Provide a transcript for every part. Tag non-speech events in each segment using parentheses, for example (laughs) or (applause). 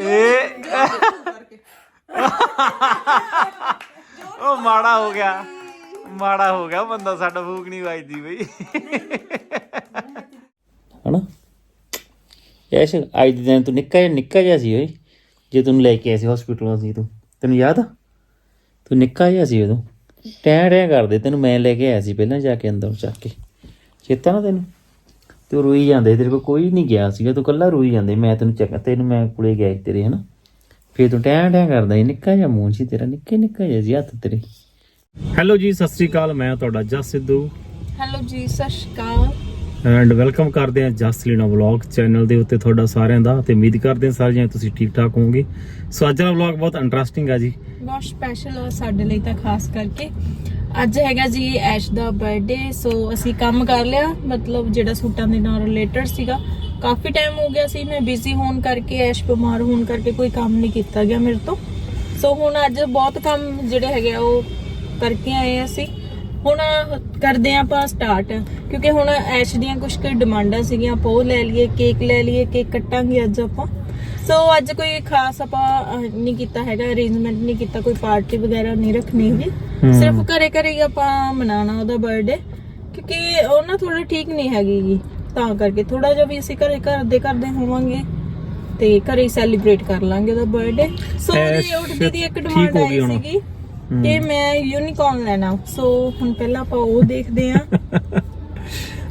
ਇਹ ਉਹ ਮਾੜਾ ਹੋ ਗਿਆ। ਮਾੜਾ ਹੋ ਗਿਆ ਬੰਦਾ ਸਾਡਾ ਫੂਕ ਨਹੀਂ ਵੱਜਦੀ ਬਈ। ਹਣਾ ਐਸ਼ ਅੱਜ ਦੇ ਦਿਨ ਤੂੰ ਨਿੱਕਾ ਜਿਹਾ ਨਿੱਕਾ ਜਿਹਾ ਸੀ ਓਏ। ਜੇ ਤੈਨੂੰ ਲੈ ਕੇ ਆਏ ਸੀ ਹਸਪੀਟਲੋਂ ਸੀ ਤੂੰ। ਤੈਨੂੰ ਯਾਦ ਆ? ਤੂੰ ਨਿੱਕਾ ਜਿਹਾ ਸੀ ਉਦੋਂ। ਟੈਂ ਟੈਂ ਕਰਦੇ ਤੈਨੂੰ ਮੈਂ ਲੈ ਕੇ ਆਇਆ ਸੀ ਪਹਿਲਾਂ ਜਾ ਕੇ ਅੰਦਰ ਚੱਕ ਕੇ। ਚੇਤਾ ਨਾ ਤੈਨੂੰ? ਤੂੰ ਰੋਈ ਜਾਂਦੇ ਤੇਰੇ ਕੋਲ ਕੋਈ ਨਹੀਂ ਗਿਆ ਸੀਗਾ ਤੂੰ ਕੱਲਾ ਰੋਈ ਜਾਂਦੇ ਮੈਂ ਤੈਨੂੰ ਚੱਕ ਤੈਨੂੰ ਮੈਂ ਕੋਲੇ ਗਿਆ ਤੇਰੇ ਹਨਾ? ਫੇਰ ਤੂੰ ਟੈਂ ਟੈਂ ਕਰਦਾ ਸੀ ਨਿੱਕਾ ਜਿਹਾ ਮੂੰਹ ਸੀ ਤੇਰਾ ਨਿੱਕੇ ਨਿੱਕਾ ਜਿਹਾ ਸੀ ਹੱਥ ਤੇਰੇ। ਹੈਲੋ ਜੀ ਸਤਿ ਸ੍ਰੀ ਅਕਾਲ ਮੈਂ ਤੁਹਾਡਾ ਜਸ ਸਿੱਧੂ। ਹੈਲੋ ਜੀ ਸਤਿ ਸ਼੍ਰੀ ਅਕਾਲ। ਐਂਡ ਵੈਲਕਮ ਕਰਦੇ ਹਾਂ ਜਸ ਲੀਨਾ ਵਲੌਗ ਚੈਨਲ ਦੇ ਉੱਤੇ ਤੁਹਾਡਾ ਸਾਰਿਆਂ ਦਾ ਤੇ ਉਮੀਦ ਕਰਦੇ ਹਾਂ ਸਾਰੇ ਜਣੇ ਤੁਸੀਂ ਠੀਕ ਠਾਕ ਹੋਵੋਗੇ। ਸੋ ਅੱਜ ਦਾ ਵਲੌਗ ਬਹੁਤ ਇੰਟਰਸਟਿੰਗ ਆ ਜੀ। ਬਹੁਤ ਸਪੈਸ਼ਲ ਆ ਸਾਡੇ ਲਈ ਤਾਂ ਖਾਸ ਕਰਕੇ। ਅੱਜ ਹੈਗਾ ਜੀ ਐਸ਼ ਦਾ ਬਰਥਡੇ ਸੋ ਅਸੀਂ ਕੰਮ ਕਰ ਲਿਆ, ਮਤਲਬ ਜਿਹੜਾ ਸੂਟਾਂ ਦੇ ਨਾਲ ਰਿਲੇਟਡ ਸੀਗਾ। ਕਾਫੀ ਟਾਈਮ ਹੋ ਗਿਆ ਸੀ, ਮੈਂ ਬਿਜ਼ੀ ਹੋਣ ਕਰਕੇ, ਐਸ਼ ਬਿਮਾਰ ਹੋਣ ਕਰਕੇ ਕੋਈ ਕੰਮ ਨਹੀਂ ਕੀਤਾ ਗਿਆ ਮੇਰੇ ਤੋਂ। ਸੋ ਹੁਣ ਅੱਜ ਬਹੁਤ ਕੰਮ ਜਿਹੜੇ ਹੈਗੇ ਆ ਉਹ ਕਰਕੇ ਆਏ ਅਸੀਂ। ਹੁਣ ਕਰਦੇ ਆਂ ਆਪਾਂ ਸਟਾਰਟ ਕਿਉਂਕਿ ਹੁਣ ਐਸ਼ ਦੀਆਂ ਕੁਝ ਕੁ ਡਿਮਾਂਡਾਂ ਸੀਗੀਆਂ ਆਪਾਂ ਉਹ ਲੈ ਲਈਏ ਕੇਕ ਲੈ ਲਈਏ ਕੇਕ ਕੱਟਾਂਗੇ ਅੱਜ ਆਪਾਂ। ਸੋ ਅੱਜ ਕੋਈ ਖਾਸ ਆਪਾਂ ਨਹੀਂ ਕੀਤਾ ਹੈਗਾ ਅਰੇਂਜਮੈਂਟ ਨਹੀਂ ਕੀਤਾ ਕੋਈ ਪਾਰਟੀ ਵਗੈਰਾ ਨਹੀਂ ਰੱਖਣੀ ਹਮ। ਸਿਰਫ ਘਰੇ ਘਰੇ ਹੀ ਆਪਾਂ ਮਨਾਉਣਾ ਉਹਦਾ ਬਰਥਡੇ ਕਿਉਂਕਿ ਉਹ ਨਾ ਥੋੜਾ ਠੀਕ ਨਹੀਂ ਹੈਗੀ ਗੀ। ਤਾਂ ਕਰਕੇ ਥੋੜਾ ਜਿਹਾ ਵੀ ਅਸੀਂ ਘਰੇ ਘਰ ਦੇ ਕਰਦੇ ਹੋਵਾਂਗੇ ਤੇ ਘਰੇ ਸੈਲੀਬ੍ਰੇਟ ਕਰ ਲਾਂਗੇ ਉਹਦਾ ਬਰਥਡੇ ਸੋ ਉਹਦੀ ਉੱਠਦੀ ਦੀ ਇੱਕ ਡਿਮਾਂਡ ਆਈ। ਸੀਗੀ। ਕਿ ਮੈਂ ਯੂਨੀਕੌਰਨ ਲੈਣਾ। ਸੋ ਹੁਣ ਪਹਿਲਾਂ ਆਪਾਂ ਉਹ ਦੇਖਦੇ ਆਂ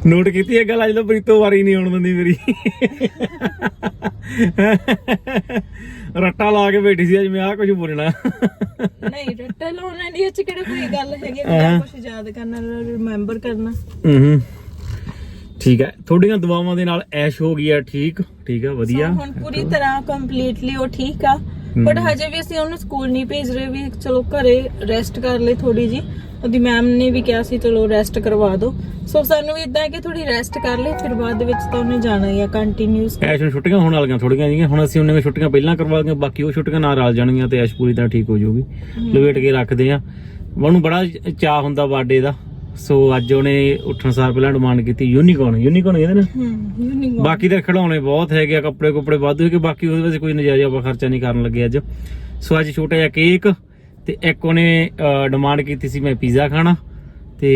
ਨੋਟ (laughs) ਕੀਤੀ ਇਹ ਗੱਲ ਅੱਜ ਤਾਂ ਪ੍ਰੀਤੋ ਵਾਰੀ ਨਹੀਂ ਆਉਣ ਦਿੰਦੀ ਮੇਰੀ। (laughs) ਰੱਟਾ ਲਾ ਕੇ ਬੈਠੀ ਸੀ ਅੱਜ ਮੈਂ ਆ ਕੁਝ ਬੋਲਣਾ। ਨਹੀਂ ਰੱਟਾ ਲਾਉਣਾ ਨਹੀਂ ਇਹ ਚ ਕਿਹੜਾ ਕੋਈ ਗੱਲ ਹੈਗੀ ਹੈ। ਕੁਝ ਯਾਦ ਕਰਨਾ ਰਿਮੈਂਬਰ ਕਰਨਾ। ਹੂੰ ਠੀਕ ਹੈ ਤੁਹਾਡੀਆਂ ਦੁਆਵਾਂ ਦੇ ਨਾਲ ਐਸ਼ ਹੋ ਗਈ ਹੈ ਠੀਕ। ਠੀਕ ਹੈ ਵਧੀਆ। ਹੁਣ ਪੂਰੀ ਤਰ੍ਹਾਂ ਕੰਪਲੀਟਲੀ ਉਹ ਠੀਕ ਆ। ਬਟ ਹਜੇ ਵੀ ਅਸੀਂ ਉਹਨੂੰ ਸਕੂਲ ਨਹੀਂ ਭੇਜ ਰਹੇ ਵੀ ਚਲੋ ਘਰੇ ਰੈਸਟ ਕਰ ਲੈ ਥੋੜੀ ਜੀ ਉਹਦੀ ਮੈਮ ਨੇ ਵੀ ਕਿਹਾ ਸੀ ਚਲੋ ਰੈਸਟ ਕਰਵਾ ਦਿਓ ਸੋ ਸਾਨੂੰ ਵੀ ਇਦਾਂ ਹੈ ਕਿ ਥੋੜੀ ਰੈਸਟ ਕਰ ਲੈ ਫਿਰ ਬਾਅਦ ਦੇ ਵਿੱਚ ਤਾਂ ਉਹਨੇ ਜਾਣਾ ਹੀ ਆ ਕੰਟੀਨਿਊਸ ਐਸ਼ ਨੂੰ ਛੁੱਟੀਆਂ ਹੋਣ ਵਾਲੀਆਂ ਥੋੜੀਆਂ ਜੀਆਂ। ਹੁਣ ਅਸੀਂ ਉਹਨੇ ਛੁੱਟੀਆਂ ਪਹਿਲਾਂ ਕਰਵਾ ਦੀਆਂ ਬਾਕੀ ਉਹ ਛੁੱਟੀਆਂ ਨਾਲ ਰਲ ਜਾਣਗੀਆਂ ਤੇ ਐਸ਼ ਪੂਰੀ ਤਰ੍ਹਾਂ ਠੀਕ ਹੋ ਜਾਊਗੀ। ਲਵੇਟ ਕੇ ਰੱਖਦੇ ਆ। ਉਹਨੂੰ ਬੜਾ ਚਾਹ ਹੁੰਦਾ ਬਰਥਡੇ ਦਾ। ਸੋ ਅੱਜ ਉਹਨੇ ਉੱਠਣ ਸਾਰ ਪਹਿਲਾਂ ਡਿਮਾਂਡ ਕੀਤੀ ਯੂਨੀਕੌਰਨ ਯੂਨੀਕੌਰਨ ਕਹਿੰਦੇ ਨੇ? ਹਮ ਯੂਨਿਕ ਬਾਕੀ ਤਾਂ ਖਿਡੌਣੇ ਬਹੁਤ ਹੈਗੇ ਆ ਕੱਪੜੇ ਕੁਪੜੇ ਵਾਧੂ ਹੈਗੇ ਬਾਕੀ ਉਹਦੇ ਵਿੱਚ ਕੋਈ ਨਜਾਇਜ਼ ਆਪਾਂ ਖਰਚਾ ਨਹੀਂ ਕਰਨ ਲੱਗੇ ਅੱਜ। ਸੋ ਅੱਜ ਛੋਟਾ ਜਿਹਾ ਕੇਕ ਤੇ ਇੱਕ ਉਹਨੇ ਡਿਮਾਂਡ ਕੀਤੀ ਸੀ ਮੈਂ ਪੀਜ਼ਾ ਖਾਣਾ ਤੇ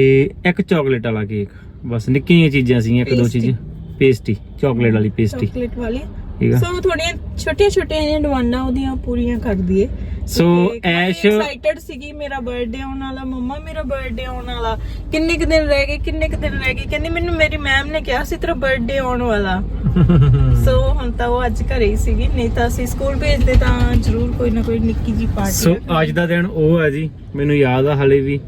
ਇੱਕ ਚਾਕਲੇਟ ਵਾਲਾ ਕੇਕ ਬਸ ਨਿੱਕੀਆਂ ਜਿਹੀਆਂ ਚੀਜ਼ਾਂ ਸੀਗੀਆਂ ਇੱਕ ਦੋ. ਚੀਜ਼ਾਂ। ਪੇਸਟੀ ਚਾਕਲੇਟ ਵਾਲੀ ਪੇਸਟੀ ਚਾਕਲੇਟ ਵਾਲੀ। ਠੀਕ ਆ। ਸੋ ਥੋੜੀਆਂ ਛੋਟੀਆਂ ਛੋਟੀਆਂ ਜਿਹੀਆਂ ਡਿਮਾਂਡਾਂ ਉਹਦੀਆਂ ਪੂਰੀਆਂ ਕਰ ਦਈਏ। ਸੋ ਐਸ਼ ਐਕਸਾਈਟਡ ਸੀਗੀ ਮੇਰਾ ਬਰਥਡੇ ਆਉਣ ਵਾਲਾ ਮੰਮਾ ਮੇਰਾ ਬਰਥਡੇ ਆਉਣ ਵਾਲਾ। ਕਿੰਨੇ ਕੁ ਦਿਨ ਰਹਿ ਗਏ ਕਿੰਨੇ ਕੁ ਦਿਨ ਰਹਿ ਗਏ? ਕਹਿੰਦੀ ਮੈਨੂੰ ਮੇਰੀ ਮੈਮ ਨੇ ਕਿਹਾ ਸੀ ਤੇਰਾ ਬਰਥਡੇ ਆਉਣ ਵਾਲਾ। (laughs) ਸੋ ਹੁਣ ਤਾਂ ਉਹ ਅੱਜ ਘਰੇ ਹੀ ਸੀਗੀ ਨਹੀਂ ਤਾਂ ਅਸੀਂ ਸਕੂਲ ਭੇਜਦੇ ਤਾਂ ਜ਼ਰੂਰ ਕੋਈ ਨਾ ਕੋਈ ਨਿੱਕੀ ਜੀ ਪਾਰਟੀ ਸੋ ਅੱਜ ਦਾ ਦਿਨ ਉਹ ਹੈ ਜੀ ਮੈਨੂੰ ਯਾਦ ਆ ਹਲੇ ਵੀ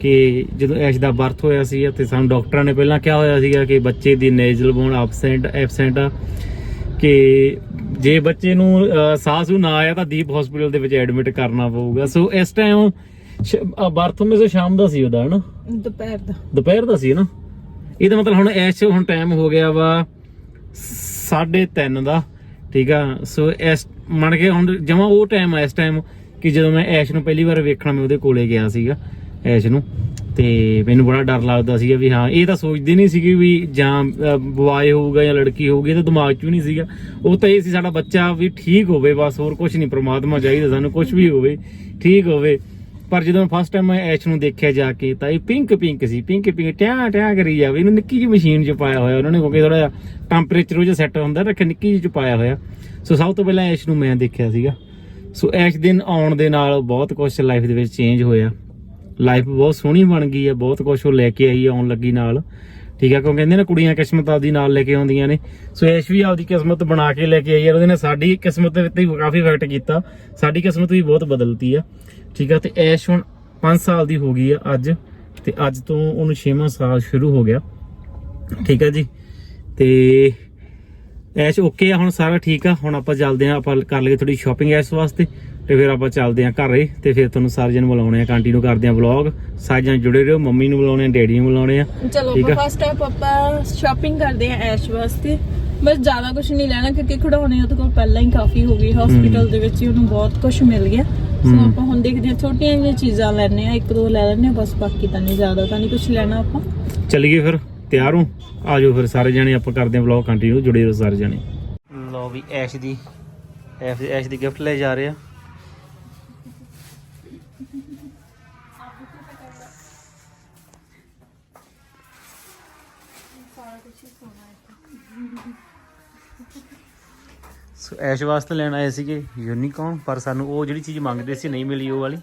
ਕਿ ਜਦੋਂ ਐਸ਼ ਦਾ ਬਰਥ ਹੋਇਆ ਸੀ ਤੇ ਸਾਨੂੰ ਡਾਕਟਰਾਂ ਨੇ ਪਹਿਲਾਂ ਕਿਹਾ ਹੋਇਆ ਸੀਗਾ ਕਿ ਬੱਚੇ ਦੀ ਨੇਜ਼ਲ ਬੋਨ ਐਬਸੈਂਟ ਐਬਸੈਂਟ ਆ। ਕਿ ਜੇ ਬੱਚੇ ਨੂੰ ਸਾਹ ਸੂ ਨਾ ਆਇਆ ਤਾਂ ਦੀਪ ਹਸਪੀਟਲ ਦੇ ਵਿੱਚ ਐਡਮਿਟ ਕਰਨਾ ਪਊਗਾ। ਸੋ ਇਸ ਟਾਈਮ ਬਰਥ ਮੇ ਸ਼ਾਮ ਦਾ ਸੀ ਉਹਦਾ ਹਨਾ? ਦੁਪਹਿਰ ਦਾ। ਦੁਪਹਿਰ ਦਾ ਸੀ ਨਾ ਇਹਦਾ ਮਤਲਬ ਹੁਣ ਐਸ਼ ਹੁਣ ਟਾਈਮ ਹੋ ਗਿਆ ਵਾ 3:30 ਦਾ ਠੀਕ ਆ? ਸੋ ਇਸ ਮੰਨ ਕੇ ਹੁਣ ਜਮਾ ਉਹ ਟਾਈਮ ਆ ਇਸ ਟਾਈਮ ਕਿ ਜਦੋਂ ਮੈਂ ਐਸ਼ ਨੂੰ ਪਹਿਲੀ ਵਾਰ ਵੇਖਣਾ ਮੈਂ ਉਹਦੇ ਕੋਲੇ ਗਿਆ ਸੀਗਾ। ਐਸ਼ ਨੂੰ। ਤੇ ਮੈਨੂੰ ਬੜਾ ਡਰ ਲੱਗਦਾ ਸੀਗਾ ਵੀ ਹਾਂ, ਇਹ ਤਾਂ ਸੋਚਦੇ ਨਹੀਂ ਸੀਗੇ ਵੀ ਜਾਂ ਬੁਆਏ ਹੋਊਗਾ ਜਾਂ ਲੜਕੀ ਹੋਊਗੀ, ਇਹ ਤਾਂ ਦਿਮਾਗ 'ਚ ਵੀ ਨਹੀਂ ਸੀਗਾ। ਉਹ ਤਾਂ ਇਹ ਸੀ ਸਾਡਾ ਬੱਚਾ ਵੀ ਠੀਕ ਹੋਵੇ, ਬਸ ਹੋਰ ਕੁਝ ਨਹੀਂ, ਪ੍ਰਮਾਤਮਾ ਚਾਹੀਦਾ ਸਾਨੂੰ ਕੁਝ ਵੀ ਹੋਵੇ, ਠੀਕ ਹੋਵੇ। ਪਰ ਜਦੋਂ ਫਸਟ ਟਾਈਮ ਮੈਂ ਐਸ਼ ਨੂੰ ਦੇਖਿਆ ਜਾ ਕੇ, ਤਾਂ ਇਹ ਪਿੰਕ ਪਿੰਕ ਸੀ ਪਿੰਕ ਪਿੰਕ ਟਿਆ ਟਿਆ ਕਰੀ ਜਾਵੇ। ਇਹਨੂੰ ਨਿੱਕੀ ਜਿਹੀ ਮਸ਼ੀਨ 'ਚ ਪਾਇਆ ਹੋਇਆ, ਉਹਨਾਂ ਨੇ ਕਿਉਂਕਿ ਥੋੜਾ ਜਿਹਾ ਟੈਂਪਰੇਚਰ ਉਹ ਜਿਹਾ ਸੈੱਟ ਹੁੰਦਾ ਰੱਖਿਆ, ਨਿੱਕੀ ਜਿਹੀ 'ਚ ਪਾਇਆ ਹੋਇਆ। ਸੋ ਸਭ ਤੋਂ ਪਹਿਲਾਂ ਐਸ਼ ਨੂੰ ਮੈਂ ਦੇਖਿਆ ਸੀਗਾ। ਸੋ ਐਸ਼ ਦਿਨ ਆਉਣ ਦੇ ਨਾਲ ਬਹੁਤ ਕੁਝ ਲਾਈਫ ਦੇ ਵਿੱਚ ਚੇਂਜ ਹੋਇਆ। ਲਾਈਫ ਬਹੁਤ ਸੋਹਣੀ ਬਣ ਗਈ ਹੈ, ਬਹੁਤ ਕੁਝ ਉਹ ਲੈ ਕੇ ਆਈ ਆਉਣ ਲੱਗੀ ਨਾਲ। ਠੀਕ ਹੈ ਕਿਉਂਕਿ ਕਹਿੰਦੇ ਨੇ ਕੁੜੀਆਂ ਕਿਸਮਤ ਆਪਦੀ ਨਾਲ ਲੈ ਕੇ ਆਉਂਦੀਆਂ ਨੇ। ਸੋ ਐਸ਼ ਵੀ ਆਪਦੀ ਕਿਸਮਤ ਬਣਾ ਕੇ ਲੈ ਕੇ ਆਈ ਹੈ, ਉਹਦੇ ਨੇ ਸਾਡੀ ਕਿਸਮਤ ਦੇ ਉੱਤੇ ਵੀ ਕਾਫੀ ਇਫੈਕਟ ਕੀਤਾ। ਸਾਡੀ ਕਿਸਮਤ ਵੀ ਬਹੁਤ ਬਦਲਤੀ ਆ ਠੀਕ ਆ ਤੇ ਐਸ਼ ਹੁਣ 5 ਸਾਲ ਦੀ ਹੋ ਗਈ ਆ ਅੱਜ, ਤੇ ਅੱਜ ਤੋਂ ਉਹਨੂੰ 6ਵਾਂ ਸਾਲ ਸ਼ੁਰੂ ਹੋ ਗਿਆ। ਠੀਕ ਆ ਜੀ, ਤੇ ਐਸ਼ ਓਕੇ ਆ, ਹੁਣ ਸਾਰਾ ਠੀਕ ਆ। ਹੁਣ ਆਪਾਂ ਚੱਲਦੇ ਆ ਆਪਾਂ ਕਰ ਲਈਏ ਥੋੜੀ ਸ਼ਾਪਿੰਗ ਐਸ ਵਾਸਤੇ। ਤੇ ਫਿਰ ਆਪਾਂ ਚੱਲਦੇ ਆ ਘਰੇ ਤੇ ਫਿਰ ਤੁਹਾਨੂੰ ਸਾਰੇ ਜਣ ਬੁਲਾਉਣੇ ਆ ਕੰਟੀਨਿਊ ਕਰਦੇ ਆ ਵਲੌਗ ਸਾਰੇ ਜਣ ਜੁੜੇ ਰਹੋ ਮੰਮੀ ਨੂੰ ਬੁਲਾਉਣੇ ਆ ਡੈਡੀ ਨੂੰ ਬੁਲਾਉਣੇ ਆ ਚਲੋ। ਫਸਟ ਸਟੈਪ ਆਪਾਂ ਸ਼ਾਪਿੰਗ ਕਰਦੇ ਆ ਐਸ਼ ਵਾਸਤੇ। ਬਸ ਜ਼ਿਆਦਾ ਕੁਝ ਨਹੀਂ ਲੈਣਾ ਕਿਉਂਕਿ ਖਿਡੌਣੇ ਉਹਦੇ ਕੋਲ ਪਹਿਲਾਂ ਹੀ ਕਾਫੀ ਹੋ ਗਈ ਹਸਪੀਟਲ ਦੇ ਵਿੱਚ ਹੀ ਉਹਨੂੰ ਬਹੁਤ ਕੁਝ ਮਿਲ ਗਿਆ। ਸੋ। ਆਪਾਂ ਹੁਣ ਦੇਖਦੇ ਹਾਂ ਛੋਟੀਆਂ ਜਿਹੀਆਂ ਚੀਜ਼ਾਂ ਲੈਣੇ ਆ ਇੱਕ ਦੋ ਲੈ ਲੈਣੇ ਆ ਬਸ ਬਾਕੀ ਤਾਂ ਨਹੀਂ ਜ਼ਿਆਦਾ ਤਾਂ ਨਹੀਂ ਕੁਝ ਲੈਣਾ ਆਪਾਂ। ਚੱਲੀਏ ਫਿਰ ਤਿਆਰ ਹੋ? ਆਜੋ ਫਿਰ ਸਾਰੇ ਜਣੇ ਆਪਾਂ ਕਰਦੇ ਆ ਵਲੌਗ ਕੰਟੀਨਿਊ ਜੁੜੇ ਰਹੋ ਸਾਰੇ ਜਣੇ। ਲਓ ਵੀ ਐਸ਼ ਦੀ ਐਸ਼ ਦੀ ਗਿਫਟ ਲੈ ਜਾ ਰਹੇ ਆ। ਸੋ ਐਸ਼ ਵਾਸਤੇ ਲੈਣ ਆਏ ਸੀਗੇ ਯੂਨੀਕੌਰਨ ਪਰ ਸਾਨੂੰ ਉਹ ਜਿਹੜੀ ਚੀਜ਼ ਮੰਗਦੇ ਸੀ ਨਹੀਂ ਮਿਲੀ ਉਹ ਵਾਲੀ।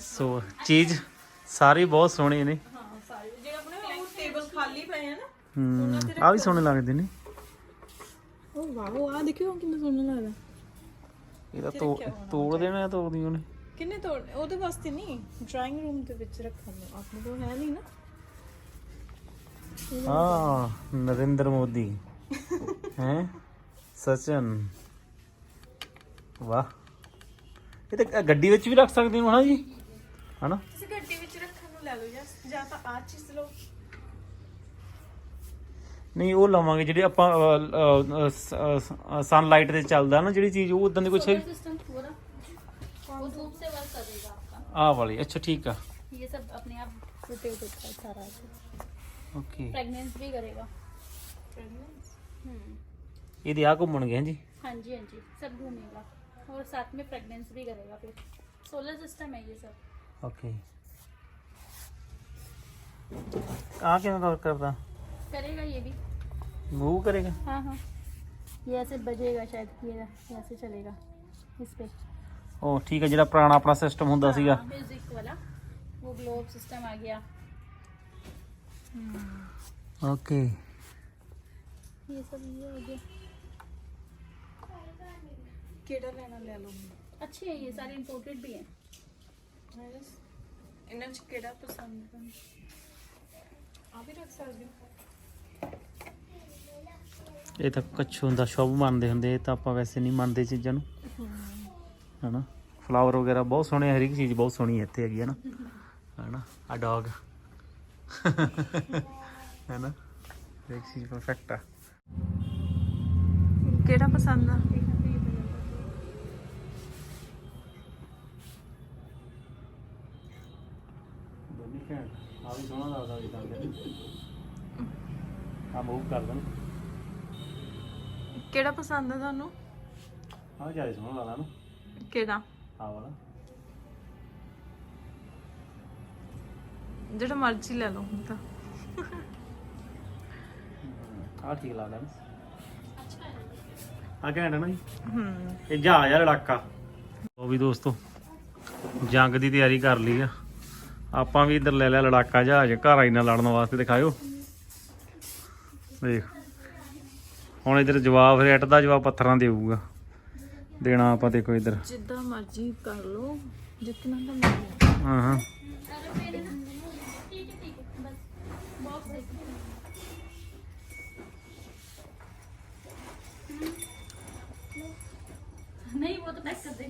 ਸੋ ਚੀਜ਼ ਸਾਰੇ ਬਹੁਤ ਸੋਹਣੇ ਨੇ। ਹਾਂ ਸਾਰੇ ਜਿਹੜੇ ਆਪਣੇ ਉਹ ਟੇਬਲ ਖਾਲੀ ਪਏ ਆ ਵੀ ਸੋਹਣੇ ਲੱਗਦੇ ਨੇ। ਉਹ ਵਾਓ ਆ ਦੇਖਿਓ ਕਿੰਨਾ ਸੋਹਣਾ ਲੱਗਦਾ। ਇਹਦਾ ਤੋੜ ਤੋੜ ਦੇਣਾ ਤੋੜਦੀ ਉਹਨੇ। ਕਿੰਨੇ ਤੋੜ ਉਹਦੇ ਵਾਸਤੇ ਨਹੀਂ ਡਰਾਇੰਗ ਰੂਮ ਦੇ ਵਿੱਚ ਰੱਖਣ ਨੂੰ। ਆਪਣੇ ਕੋਲ ਹੈ ਨਹੀਂ ਨਾ। ਹਾਂ ਨਰਿੰਦਰ ਮੋਦੀ। ਹੈ ਸਚਨ ਵਾਹ ਇਹ ਤਾਂ ਗੱਡੀ ਵਿੱਚ ਵੀ ਰੱਖ ਸਕਦੇ ਹੋ ਹਨਾ ਜੀ ਹਨਾ ਤੁਸੀਂ ਗੱਡੀ ਵਿੱਚ ਰੱਖਣ ਨੂੰ ਲੈ ਲਓ ਜਾਂ ਜਾਂ ਤਾਂ ਆ ਚੀਜ਼ ਲਓ ਨਹੀਂ ਉਹ ਲਵਾਂਗੇ ਜਿਹੜੇ ਆਪਾਂ ਸਨਲਾਈਟ ਤੇ ਚੱਲਦਾ ਨਾ ਜਿਹੜੀ ਚੀਜ਼ ਉਹ ਉਦਾਂ ਦੀ ਕੁਛ ਹੈ सिस्टम पूरा वो धूप से वर्क करेगा आपका ਆਹ ਵਾਲੀ ਅੱਛਾ ਠੀਕ ਆ ये सब अपने आप रोटेट होता है सारा ਓਕੇ प्रेगनेंस भी करेगा हम्म ਇਹਦੇ ਆ ਘੁੰਮਣਗੇ ਜੀ हाँ जी हाँ जी सब घूमेगा और साथ में प्रेगनेंस भी करेगा फिर सोलर सिस्टम है ये सब ਓਕੇ ਆ ਕਿਵੇਂ work ਕਰਦਾ करेगा ये भी ਮੂਵ ਕਰੇਗਾ हाँ हाँ ये ऐसे बजेगा शायद ये ये ऐसे चलेगा इस पे ਉਹ ਠੀਕ ਹੈ ਜਿਹੜਾ ਪੁਰਾਣਾ ਆਪਣਾ ਸਿਸਟਮ ਹੁੰਦਾ ਸੀਗਾ म्यूजिक वाला वो ग्लोब सिस्टम आ गया ਓਕੇ ये सब ये हो गया ਕਿਹੜਾ ਲੈਣਾ ਲੈ ਲਓ अच्छे हैं ये सारे इम्पोर्टेड भी हैं ਇਹਨਾਂ ਚ ਕਿਹੜਾ ਪਸੰਦ ਹੈ ਤੁਹਾਨੂੰ ਆ ਵੀ ਰੱਖ ਸਕਦੇ ਹੋ ਇਹ ਤਾਂ ਕੱਛੋਂ ਦਾ ਸ਼ੁਭ ਮੰਨਦੇ ਹੁੰਦੇ ਇਹ ਤਾਂ ਆਪਾਂ ਵੈਸੇ ਨਹੀਂ ਮੰਨਦੇ ਚੀਜ਼ਾਂ ਨੂੰ ਹਨਾ ਫਲਾਵਰ ਵਗੈਰਾ ਬਹੁਤ ਸੋਹਣੇ ਆ, ਹਰ ਇੱਕ ਚੀਜ਼ ਬਹੁਤ ਸੋਹਣੀ ਇੱਥੇ ਹੈਗੀ ਹੈ ਨਾ ਹਨਾ ਆ ਡੌਗ ਹੈਨਾ ਇੱਕ ਚੀਜ਼ ਪਰਫੈਕਟ ਆ ਕਿਹੜਾ ਪਸੰਦ ਆ ਘੈਂਟ ਆ ਵੀ ਸੋਹਣਾ ਲੱਗਦਾ ਜੀ ਤਾਂ। ਆ ਮੂਵ ਕਰ ਦੇਣ। ਕਿਹੜਾ ਪਸੰਦ ਆ ਤੁਹਾਨੂੰ? ਆ ਜ਼ਿਆਦਾ ਸੋਹਣਾ ਲੱਗਦਾ ਨਾ। ਕਿਹੜਾ? ਆ ਵਾਲਾ। ਜਿਹੜਾ ਮਰਜ਼ੀ ਲੈ ਲਓ ਹੁਣ ਤਾਂ। ਆ ਠੀਕ ਲੱਗਦਾ ਨਾ। ਆ ਘੈਂਟ ਹੈ ਨਾ ਜੀ? ਹੂੰ। ਇਹ ਜਹਾਜ਼ ਆ ਲੜਾਕਾ। ਉਹ ਵੀ ਦੋਸਤੋ ਜੰਗ ਦੀ ਤਿਆਰੀ ਕਰ ਲਈ ਆ। ਆਪਾਂ ਵੀ ਇੱਧਰ ਲੈ ਲਿਆ ਲੜਾਕਾ ਜਹਾਜ਼ ਘਰ ਆਈ ਨਾਲ ਲੜਨ ਵਾਸਤੇ ਦਿਖਾਇਓ ਦੇਖ ਹੁਣ ਇੱਧਰ ਜਵਾਬ ਰੇਟ ਦਾ ਜਵਾਬ ਪੱਥਰਾਂ ਦੇਊਗਾ ਦੇਣਾ ਆਪਾਂ ਦੇਖੋ ਇੱਧਰ ਜਿੱਦਾਂ ਮਰਜ਼ੀ ਕਰ ਲਓ ਜਿੰਨਾ ਦਾ ਮਿਲ ਹਾਂ ਹਾਂ ठीक है ठीक है बस बॉक्स देखिए नहीं वो तो पैक कर दे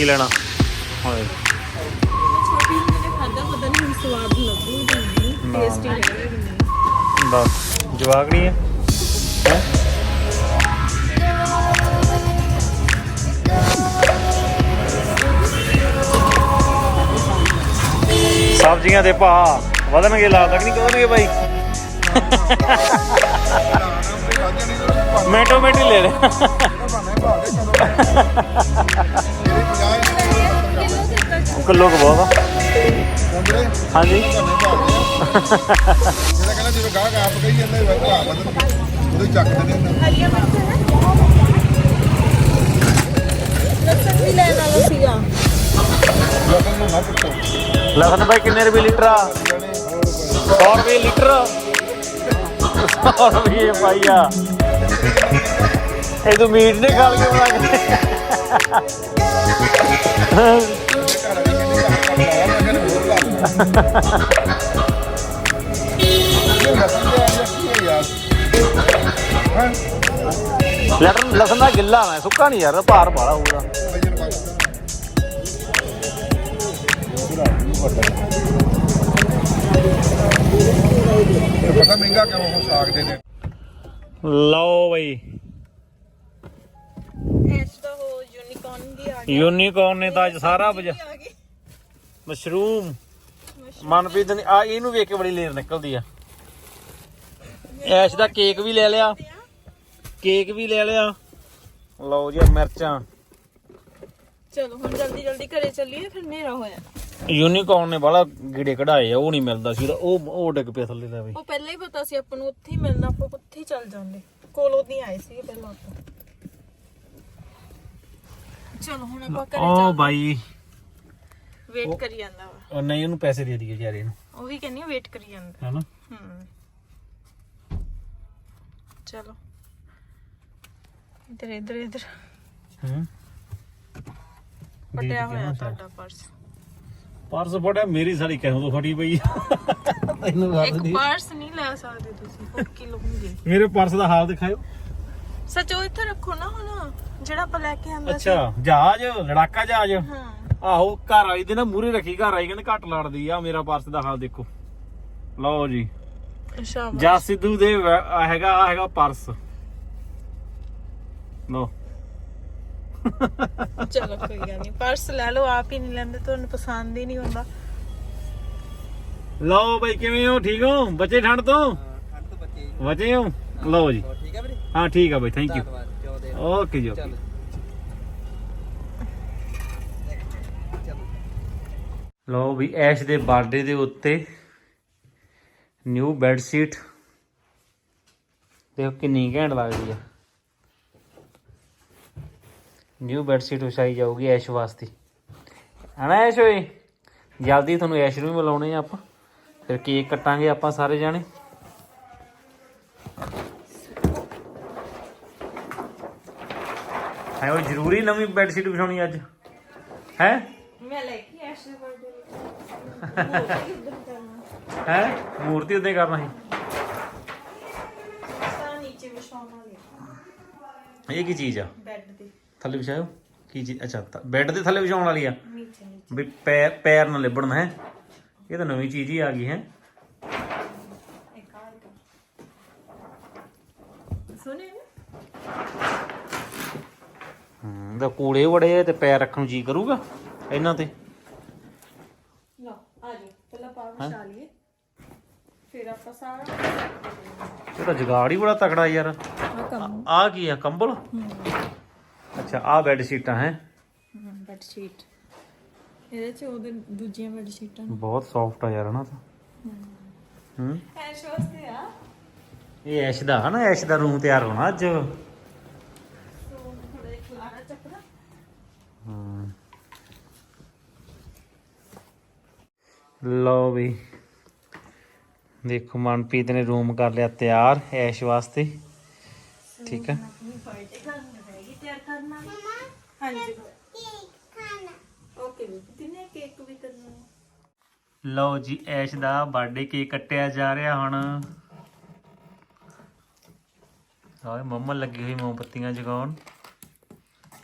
ਕਿ ਨਹੀਂ ਬਸ ਜਵਾਕ ਨਹੀਂ ਹੈ? ਹੈਂ? ਸਬਜ਼ੀਆਂ ਦੇ ਭਾਅ ਵਧਣਗੇ ਲੱਗਦਾ ਕਿ ਨਹੀਂ ਵਧਣਗੇ ਬਾਈ। ਮੈਟੋ ਮੈਟੀ ਲੈ ਲੈ। ਕਿਲੋ ਕੁ ਬਹੁਤ ਆ। ਹਾਂਜੀ। ਜਿਹੜਾ ਕਹਿੰਦਾ ਜਿਵੇਂ ਗਾਹਕ ਆਪ ਕਹੀ ਜਾਂਦਾ ਹੈ ਭਰਾ ਬਦਲ ਉਹਦੇ ਚੱਕ ਦਿੰਦੇ ਨੇ ਹਰੀਆਂ ਮਿਰਚ ਹੈ ਲਸਣ ਵੀ ਲੈਣ ਵਾਲਾ ਸੀਗਾ ਲਸਣ ਨੂੰ ਨਾ ਪੁੱਟੋ ਲਸਣ ਭਾਈ ਕਿੰਨੇ ਰੁਪਏ ਲੀਟਰ ਆ? 100 ਰੁਪਏ ਲੀਟਰ। 100 ਰੁਪਏ ਪਾਈਆ ਇਹ ਤੂੰ ਮੀਟ ਨਹੀਂ ਖਾ ਕੇ ਬਣਾ ਕੇ। ਲਾ ਇਹ ਲਸਣ ਦੇ ਆ ਕੀ ਹੈ ਯਾਰ ਹਾਂ ਲਸਣ ਲਸਣ ਦਾ ਗਿੱਲਾ ਮੈਂ ਸੁੱਕਾ ਨਹੀਂ ਯਾਰ ਭਾਰ ਬਾਲਾ ਹੋਊਗਾ। ਵਜਨ ਪਾ ਇਹ ਪਤਾ ਮਹਿੰਗਾ ਕਿਉਂ ਹੋ ਸਾਗ ਦੇ ਨੇ ਲਓ ਬਈ। ਐਸ਼ ਦਾ ਉਹ ਯੂਨੀਕੌਰਨ ਦੀ ਆ ਯੂਨੀਕੌਰਨ ਨੇ ਤਾਂ ਅੱਜ ਸਾਰਾ ਬਜ ਮਸ਼ਰੂਮ ਮਨਪ੍ਰੀਤ ਨੇ ਆ ਇਹਨੂੰ ਵੇਖ ਕੇ ਬੜੀ ਲੇਰ ਨਿਕਲਦੀ ਆ। ਐਸ਼ ਦਾ ਕੇਕ ਵੀ ਲੈ ਲਿਆ। ਕੇਕ ਵੀ ਲੈ ਲਿਆ। ਲਓ ਜੀ ਆਹ ਮਿਰਚਾਂ। ਚਲੋ ਹੁਣ ਜਲਦੀ ਜਲਦੀ ਘਰੇ ਚੱਲੀਏ ਫਿਰ ਹਨੇਰਾ ਹੋਇਆ। ਯੂਨੀਕੌਰਨ ਨੇ ਬਾਲਾ ਗਿੜੇ ਕਢਾਏ ਆ ਉਹ ਨਹੀਂ ਮਿਲਦਾ ਸੀ। ਉਹ ਉਹ ਡਿੱਗ ਪਿਆ ਥੱਲੇ ਦਾ ਬਈ ਉਹ ਪਹਿਲਾਂ ਹੀ ਪਤਾ ਸੀ ਆਪਾਂ ਨੂੰ ਉੱਥੇ ਹੀ ਮਿਲਣਾ ਆਪਾਂ ਉੱਥੇ ਹੀ ਚੱਲ ਜਾਂਦੇ। ਕੋਲੋਂ ਦੀ ਆਏ ਸੀ ਪਹਿਲਾਂ ਆਪਾਂ। ਚਲੋ ਹੁਣ ਆਪਾਂ ਘਰੇ ਚੱਲ ਬਾਈ। ਵੇਟ ਕਰੀ ਜਾਂਦਾ ਵਾ। ਉਹ ਨਹੀਂ ਉਹਨੂੰ ਪੈਸੇ ਦੇ ਦਈਏ ਯਾਰ ਇਹਨੂੰ ਉਹੀ ਕਹਿੰਨੀ ਵੇਟ ਕਰੀ ਜਾਂਦਾ। ਹੈਨਾ? ਹੂੰ। ਚਲੋ। ਇਧਰ ਇਧਰ ਇਧਰ। ਹੂੰ। ਫਟਿਆ ਹੋਇਆ ਤੁਹਾਡਾ ਪਰਸ ਪਰਸ ਫੜਿਆ ਮੇਰੀ ਸਾਲੀ ਕਿਹੋ ਤੋਂ ਫਟੀ ਪਈ ਤੈਨੂੰ ਇੱਕ ਪਰਸ ਨਹੀਂ ਲੈ ਸਕਦੇ ਤੁਸੀਂ ਪੱਕੀ ਲਉਂਗੇ। ਮੇਰੇ ਪਰਸ ਦਾ ਹਾਲ ਦਿਖਾਇਓ। ਸੱਚ ਉਹ ਇੱਥੇ ਰੱਖੋ ਨਾ ਹੁਣ ਜਿਹੜਾ ਆਪਾਂ ਲੈ ਕੇ ਆਂਦਾ ਸੀ। ਅੱਛਾ ਜਹਾਜ਼ ਲੜਾਕਾ ਜਹਾਜ਼ ਹਾਂ। ਆਹੋ ਘਰ ਵਾਲੀ ਦੇ ਨਾ ਮੂਰੇ ਰੱਖੀ ਘਰ ਵਾਲੀ ਕਹਿੰਦੇ ਘੱਟ ਲੜਦੀ ਆ ਮੇਰਾ ਪਰਸ ਦਾ ਹਾਲ ਦੇਖੋ। ਲਓ ਜੀ। ਜਾ ਸਿੱਧੂ ਦੇ ਵੈ- ਆਹ ਹੈਗਾ ਆ ਹੈਗਾ ਪਰਸ। ਲਓ। ਚਲੋ ਕੋਈ ਗੱਲ ਨਹੀਂ। ਪਰਸ ਲੈ ਲਓ ਆਪ ਹੀ ਨਹੀਂ ਲੈਂਦੇ ਤੁਹਾਨੂੰ ਪਸੰਦ ਹੀ ਨਹੀਂ ਹੁੰਦਾ। ਲਓ ਬਈ ਕਿਵੇਂ ਹੋ? ਠੀਕ ਹੋ? ਬੱਚੇ ਠੰਡ ਤੋਂ? ਬਚੇ। ਹੋ? ਲਓ ਜੀ। ਠੀਕ ਹੈ ਵੀਰੇ? ਹਾਂ ਠੀਕ ਆ ਬਈ ਥੈਂਕ ਯੂ ਧੰਨਵਾਦ ਜੋ ਦੇ ਓਕੇ ਜੀ ਓਕੇ ਚਲੋ ਚਲੋ ਲਓ ਵੀ ਐਸ਼ ਦੇ ਬਰਥਡੇ ਦੇ ਉੱਤੇ ਨਿਊ ਬੈੱਡ ਸ਼ੀਟ। ਦੇਖੋ ਕਿੰਨੀ ਘੈਂਟ ਲੱਗਦੀ ਆ। ਨਿਊ ਬੈੱਡ ਸ਼ੀਟ ਵਿਛਾਈ ਜਾਊਗੀ ਐਸ਼ ਵਾਸਤੇ। ਹਨਾ ਐਸ਼ ਓਏ? ਜਲਦੀ ਤੁਹਾਨੂੰ ਐਸ਼ ਨੂੰ ਵੀ ਮਿਲਾਉਣੇ ਆ ਆਪਾਂ। ਫਿਰ ਕੇਕ ਕੱਟਾਂਗੇ ਆਪਾਂ ਸਾਰੇ ਜਾਣੇ। ਹੈ ਉਹ ਜ਼ਰੂਰੀ ਨਵੀਂ ਬੈੱਡ ਸ਼ੀਟ ਵਿਛਾਉਣੀ ਅੱਜ। ਹੈ? ਮੈਂ ਲੈ ਕੇ ਐਸ਼ ਦੇ ਹੈ? ਮੂਰਤੀ ਉਦਾਂ ਹੀ ਕਰਨਾ ਸੀ। ਨੀਚੇ ਇਹ ਕੀ ਚੀਜ਼ ਆ? ਬੈੱਡ ਦੇ। ਥੱਲੇ ਵਿਛਾਇਓ। ਕੀ ਚੀਜ਼? ਅੱਛਾ ਤਾਂ ਬੈੱਡ ਦੇ ਥੱਲੇ ਵਿਛਾਉਣ ਵਾਲੀ ਆ। ਨੀਚੇ ਨੀਚੇ। ਵੀ ਪੈਰ ਪੈਰ ਨਾ ਲਿਬੜਨ ਹੈ। ਇਹ ਤਾਂ ਨਵੀਂ ਚੀਜ਼ ਹੀ ਆ ਗਈ ਹੈ। ਇੱਕ ਆ ਇੱਕ ਸੁਣੇ ਹੂੰ ਦਾ ਕੂੜੇ ਬੜੇ ਆ ਤੇ ਪੈਰ ਰੱਖਣ ਨੂੰ ਜੀ ਕਰੂਗਾ। ਇਹਨਾਂ ਤੇ ਲਓ ਆ ਜਾਓ ਪਹਿਲਾਂ ਪਾ ਵਿਛਾ ਲਈਏ ਫਿਰ ਆਪਾਂ ਸਾਰਾ ਇਹ ਤਾਂ ਜਗਾੜ ਹੀ ਬੜਾ ਤਕੜਾ ਯਾਰ। ਆ ਕੰਮ। ਆ ਕੀ ਆ ਕੰਬਲ? ਅੱਛਾ ਆ ਬੈੱਡ ਸ਼ੀਟਾਂ ਹੈ? ਬੈੱਡ ਸ਼ੀਟ ਇਹਦੇ ਚ ਉਹਦੇ ਦੂਜੀਆਂ ਬੈੱਡ ਸ਼ੀਟਾਂ ਬਹੁਤ ਸੌਫਟ ਆ ਯਾਰ ਹਨਾ ਤਾਂ। ਹੂੰ। ਐਸ਼ ਵਾਸਤੇ ਆ। ਇਹ ਐਸ਼ ਦਾ ਹਨਾ? ਐਸ਼ ਦਾ ਰੂਮ ਤਿਆਰ ਹੋਣਾ ਅੱਜ। ਸੋ ਥੋੜਾ ਜਿਹਾ ਖਲਾਰਾ ਚੱਕਦਾ ਹਮ। ਲਓ ਵੀ। ਦੇਖੋ ਮਨਪ੍ਰੀਤ ਨੇ ਰੂਮ ਕਰ ਲਿਆ ਤਿਆਰ ਐਸ਼ ਵਾਸਤੇ। ਠੀਕ ਕਰਨਾ ਲਓ ਜੀ ਐਸ਼ ਦਾ ਬਰਥਡੇ ਕੇਕ ਕੱਟਿਆ ਜਾ ਰਿਹਾ ਹੁਣ। ਹਾਏ ਮੰਮਾ ਲੱਗੀ ਹੋਈ ਮੋਮਬੱਤੀਆਂ ਜਗਾਉਣ।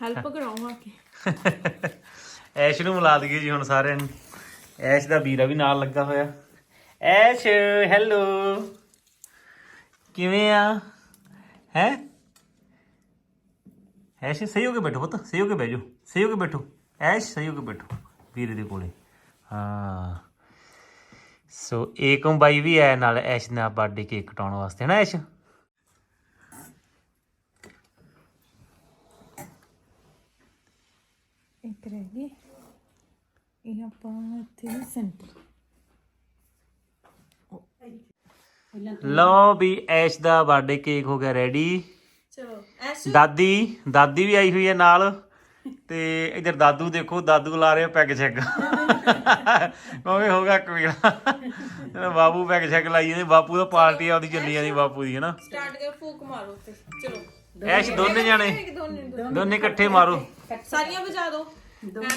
ਹੈਲਪ ਕਰਾਉਂ ਆ ਕੇ। ਐਸ਼ ਨੂੰ ਮਿਲਾ ਦਈਏ ਜੀ ਹੁਣ ਸਾਰਿਆਂ ਨੂੰ। ਐਸ਼ ਦਾ ਵੀਰਾ ਵੀ ਨਾਲ ਲੱਗਾ ਹੋਇਆ। ਐਸ਼ ਹੈਲੋ ਕਿਵੇਂ ਆ? ਹੈ? ਐਸ਼, ਸਹੀ ਹੋ ਕੇ ਬੈਠੋ ਪੁੱਤ, ਸਹੀ ਹੋ ਕੇ ਬਹਿ ਜਾਓ, ਸਹੀ ਹੋ ਕੇ ਬੈਠੋ। ਐਸ਼, ਸਹੀ ਹੋ ਕੇ ਬੈਠੋ, ਵੀਰੇ ਦੇ ਕੋਲੇ। ਹਾਂ। ਸੋ ਏਕਮ ਬਾਈ ਵੀ ਆਇਆ ਨਾਲ ਐਸ਼ ਦਾ ਬਰਥਡੇ ਕੇਕ ਕਟਾਉਣ ਵਾਸਤੇ, ਹੈ ਨਾ ਐਸ਼? ਇੱਕ ਰਹਿ ਗਈ। ਇਹ ਆਪਾਂ ਇੱਥੇ ਵੀ ਸੈਂਟਰ ਲਓ ਵੀ ਐਸ਼ ਦਾ ਬਰਥਡੇ ਕੇਕ ਹੋ ਗਿਆ ਰੈਡੀ ਚਲੋ ਐਸ਼। ਦਾਦੀ ਦਾਦੀ ਵੀ ਆਈ ਹੋਈ ਹੈ ਨਾਲ ਤੇ ਇਧਰ ਦਾਦੂ ਦੇਖੋ ਦਾਦੂ ਲਾ ਰਿਹਾ ਪੈਗ ਛੱਗ ਕਿਉਂਕਿ ਹੋਗਾ ਕਬੀਰਾ ਬਾਬੂ ਪੈਗ ਛੱਗ ਲਾਈ ਜਾਂਦੇ ਬਾਪੂ ਦਾ ਪਾਰਟੀ ਆਉਦੀ ਚੱਲੀ ਜਾਂਦੀ ਬਾਪੂ ਦੀ ਹੈ ਨਾ ਸਟਾਰਟ ਕਰ ਫੂਕ ਮਾਰੋ ਤੇ ਚਲੋ। ਐਸ਼ ਦੋਨੇ ਜਾਣੇ? ਦੋਨੇ ਇਕੱਠੇ ਮਾਰੋ। ਸਾਰੀਆਂ ਵਜਾ ਦਿਓ ਵਾ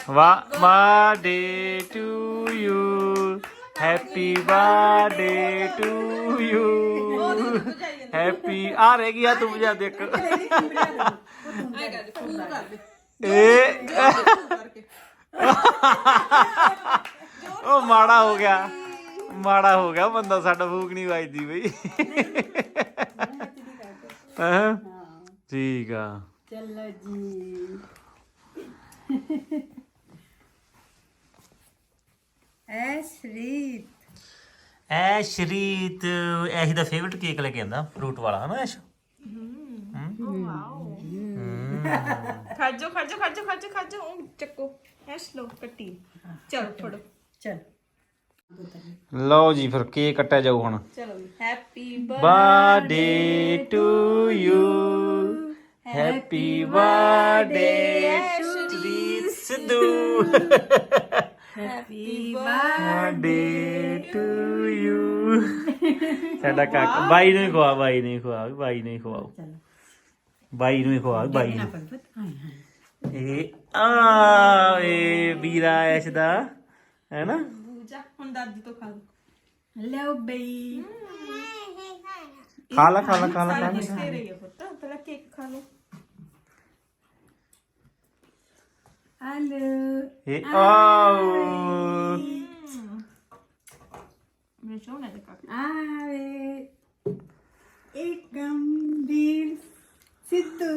birthday to you happy birthday to you happy ਆ ਰਹਿ ਗਈ ਆ ਤੂੰ ਏ। ਉਹ ਮਾੜਾ ਹੋ ਗਿਆ। ਮਾੜਾ ਹੋ ਗਿਆ ਬੰਦਾ ਸਾਡਾ ਫੂਕ ਨਹੀਂ ਵੱਜਦੀ ਬਈ। ਹਾਂ। ਠੀਕ ਆ। ਚਲੋ ਜੀ। ਐ (laughs) ਸ਼੍ਰੀ ਐ ਸ਼ਰੀਤ ਐਹੀ ਦਾ ਫੇਵਰਿਟ ਕੇਕ ਲੈ ਕੇ ਆਂਦਾ ਫਰੂਟ ਵਾਲਾ ਹਨਾ ਐਸ਼? ਖਾਜੋ ਖਾਜੋ ਖਾਜੋ ਖਾਜੋ ਖਾਜੋ। ਉਹ ਚੱਕੋ। ਐਸ ਲੋ ਕੱਟੀ। ਚਲੋ ਫੜੋ। ਚਲ। ਲਓ ਜੀ ਫਿਰ ਕੇਕ ਕੱਟਿਆ ਜਾਊ ਹੁਣ। ਚਲੋ happy birthday to you happy birthday Sharit. Sidhu happy birthday to you ਸਾਡਾ ਕਾਕਾ ਬਾਈ ਨੂੰ ਹੀ ਖਵਾ ਬਾਈ ਨੂੰ ਹੀ ਖਵਾ ਬਾਈ ਨੂੰ ਹੀ ਖਵਾਓ ਬਾਈ ਨੂੰ ਹੀ ਖਵਾ ਬਾਈ ਨੂੰ ਇਹ ਆ ਇਹ ਵੀਰਾ ਐਸ਼ ਦਾ ਹੈ ਨਾ ਪੂਜਾ ਹੁਣ ਦਾਦੀ ਤੋਂ ਖਾ ਲਓ ਲਓ ਬਈ ਖਾ ਲਾ ਖਾ ਲਾ ਖਾ ਲਾ ਖਾ ਲਾ ਕਿੱਥੇ ਰਹੀ ਹੈ ਪੁੱਤ ਪਹਿਲਾਂ ਕੇਕ ਖਾ ਲਓ ਹਲੋ ਇਹ ਆਓ ਮੇਰੇ ਚੋਂ ਨਾ ਕਾਕਾ ਆਵੇ ਇੱਕ ਗੰਭੀਰ ਸਿੱਧੂ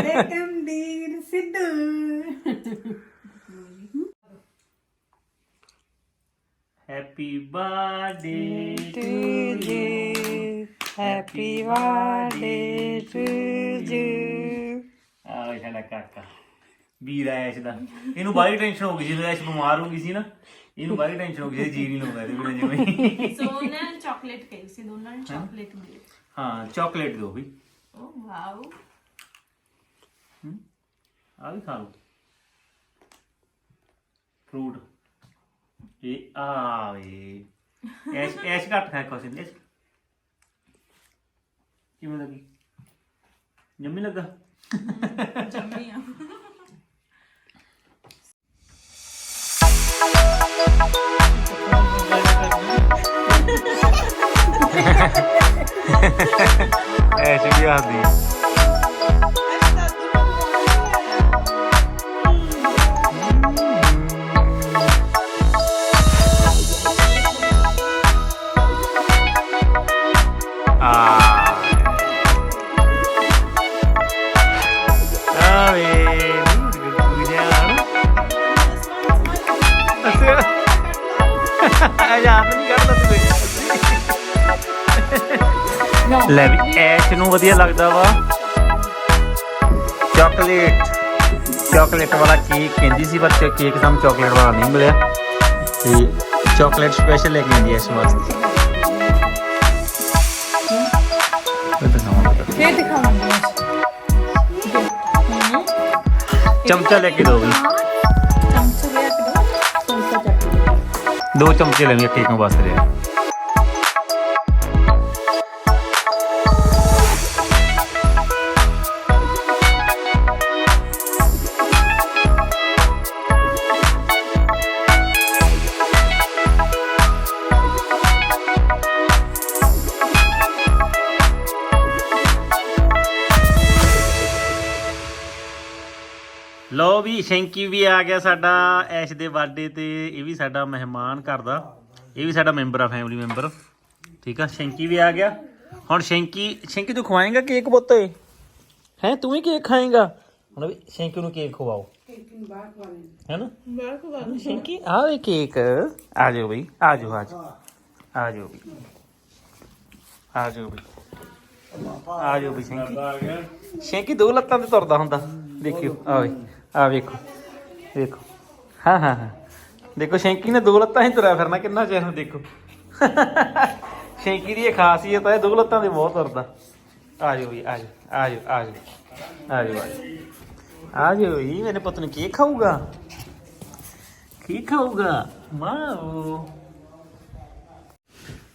ਇੱਕ Gambhir Sidhu happy birthday to you happy birthday to you ਆ ਸਾਡਾ ਕਾਕਾ। ਵੀਰਾ ਐਸ਼ ਦਾ। ਇਹਨੂੰ ਬਾਹਲੀ ਟੈਨਸ਼ਨ ਹੋ ਗਈ ਸੀ ਜਦੋਂ ਐਸ਼ ਬਿਮਾਰ ਹੋ ਗਈ ਸੀ ਨਾ। ਇਹਨੂੰ ਬਾਹਲੀ ਟੈਨਸ਼ਨ ਹੋ ਗਈ ਸੀ ਜੀ ਨਹੀਂ ਲਾਉਂਦਾ ਇਹਦੇ ਬਿਨਾਂ ਜਿਵੇਂ। ਸੋ ਉਹਨਾਂ ਨੇ ਚਾਕਲੇਟ ਕਹੀ ਸੀ ਦੋਨਾਂ ਨੇ ਚਾਕਲੇਟ ਮਿਲੀ ਹਾਂ ਚਾਕਲੇਟ ਦਿਓ ਵੀ। ਓ ਵਾਓ। ਆ ਵੀ ਖਾ ਲਓ। ਫਰੂਟ ਇਹ ਆ ਵੇ। ਐਸ਼ ਐਸ਼ ਘੱਟ ਖਾ ਕੁਛ ਨਹੀਂ ਕਿਵੇਂ ਲੱਗੀ? ਜੰਮੀ ਲੱਗਾ? ਜੰਮੀ ਆ ਐਸ਼ ਨਹੀਂ ਕਰਦਾ ਤੂੰ ਲੈ ਵੀ ਐਸ਼ ਨੂੰ ਵਧੀਆ ਲੱਗਦਾ ਵਾ। ਚਾਕਲੇਟ। ਚਾਕਲੇਟ ਵਾਲਾ ਕੇਕ ਕਹਿੰਦੀ ਸੀ ਪਰ ਕੇਕ ਸਾਨੂੰ ਚਾਕਲੇਟ ਵਾਲਾ ਨਹੀਂ ਮਿਲਿਆ। ਤੇ ਚਾਕਲੇਟ ਸਪੈਸ਼ਲ ਲੈ ਕੇ ਆਂਦੀ ਐ ਇਸ ਵਾਸਤੇ। ਫੇਰ ਦਿਖਾਵਾਂਗੇ ਚਮਚਾ ਲੈ ਕੇ ਦੋ ਵੀ। ਦੋ ਚਮਚੇ ਲੈਣੇ ਕੇਕ ਨੂੰ ਵਾਸਤੇ। ਵੀ ਸ਼ੈਂਕੀ ਵੀ ਆ ਗਿਆ ਸਾਡਾ ਐਸ਼ ਦੇ ਬਰਥਡੇ ਤੇ। ਇਹ ਵੀ ਸਾਡਾ ਮਹਿਮਾਨ ਘਰ ਦਾ। ਇਹ ਵੀ ਸਾਡਾ ਮੈਂਬਰ ਆ ਫੈਮਿਲੀ ਮੈਂਬਰ ਠੀਕ ਆ ਸ਼ੈਂਕੀ ਵੀ ਆ ਗਿਆ। ਹੁਣ ਸ਼ੈਂਕੀ ਸ਼ੈਂਕੀ ਤੂੰ ਖਵਾਏਂਗਾ ਕੇਕ ਪੁੱਤੇ ਹੈ ਤੂੰ ਹੀ ਕੇਕ ਖਾਏਂਗਾ? ਹੁਣ ਵੀ ਸ਼ੈਂਕੀ ਨੂੰ ਕੇਕ ਖਵਾਓ। ਹੈ ਨਾ ਬਾਹਰ ਬਾਹਰ ਸ਼ੈਂਕੀ ਆ ਵੇ ਕੇਕ ਆ ਜਾਓ ਬਈ ਆ ਜਾਓ ਆ ਜਾਓ। ਆ ਜਾਓ ਬਈ। ਆ ਜਾਓ ਬਈ। ਆ ਜਾਓ ਬਈ ਸ਼ੈਂਕੀ ਸ਼ੈਂਕੀ ਦੋ ਲੱਤਾਂ ਤੇ ਤੁਰਦਾ ਹੁੰਦਾ। ਦੇਖਿਓ ਆ ਵੇ। ਆ ਵੇਖੋ ਵੇਖੋ। ਹਾਂ ਹਾਂ ਹਾਂ। ਦੇਖੋ, ਸ਼ੈਂਕੀ ਨੇ ਦੋ ਲੱਤਾਂ ਹੀ ਤੁਰਿਆ ਫਿਰਨਾ, ਕਿੰਨਾ ਚਿਰ ਨੂੰ ਦੇਖੋ। ਸ਼ੈਂਕੀ ਦੀ ਇਹ ਖਾਸੀਅਤ ਹੈ ਦੋ ਲੱਤਾਂ ਤੇ ਬਹੁਤ ਤੁਰਦਾ। ਆ ਜਾਓ ਬਈ ਆ ਜਾਓ ਆ ਜਾਓ ਆ ਜਾਓ ਆ ਜਾਓ ਆ ਜਾਓ ਆ ਜਾਓ ਜੀ ਮੇਰੇ ਪੁੱਤ ਨੂੰ ਕੀ ਖਾਊਗਾ? ਕੀ ਖਾਊਗਾ? ਮਾਂ